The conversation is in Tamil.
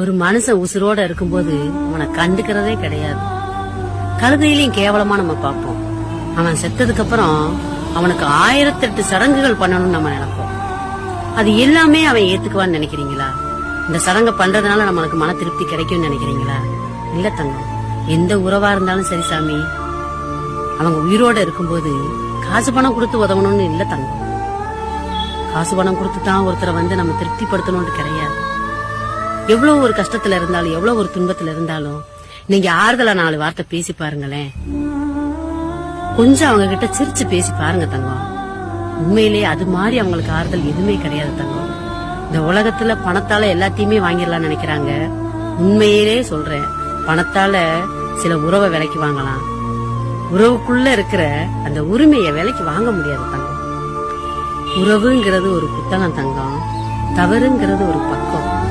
ஒரு மனுஷன் உசுரோட இருக்கும்போது அவனை கண்டுக்கிறதே கிடையாது. கழுதையிலையும் கேவலமா நம்ம பார்ப்போம். அவன் செத்ததுக்கு அப்புறம் அவனுக்கு ஆயிரத்தெட்டு சடங்குகள் பண்ணணும்னு நம்ம நினைப்போம். அது எல்லாமே அவன் ஏத்துக்குவான்னு நினைக்கிறீங்களா? இந்த சடங்கு பண்றதுனால நம்மளுக்கு மன திருப்தி கிடைக்கும்னு நினைக்கிறீங்களா? இல்ல தங்கம் எந்த உறவா இருந்தாலும் சரி சாமி. அவங்க உயிரோட இருக்கும்போது காசு பணம் கொடுத்து உதவணும்னு இல்ல தங்கம். காசு பணம் கொடுத்து தான் ஒருத்தரை வந்து நம்ம திருப்திப்படுத்தணும்னு கிடையாது. எவ்வளவு ஒரு கஷ்டத்துல இருந்தாலும் எவ்வளவு ஒரு துன்பத்துல இருந்தாலும் நீங்க ஆறுதலா நாலு வார்த்தை பேசி பாருங்களேன். கொஞ்சம் அவங்க கிட்ட சிரிச்சு பேசி பாருங்க தங்கம். உண்மையிலேயே அது மாதிரி அவங்களுக்கு ஆறுதல் எதுவுமே கிடையாது தங்கம். இந்த உலகத்துல பணத்தால எல்லாத்தையுமே வாங்கிடலாம்னு நினைக்கிறாங்க. உண்மையிலே சொல்றேன் பணத்தால சில உறவை விலைக்கு வாங்கலாம். உறவுக்குள்ள இருக்கிற அந்த உரிமையை விலைக்கு வாங்க முடியாது தங்கம். உறவுங்கிறது ஒரு புத்தகம் தங்கம். தவறுங்கிறது ஒரு பக்கம்.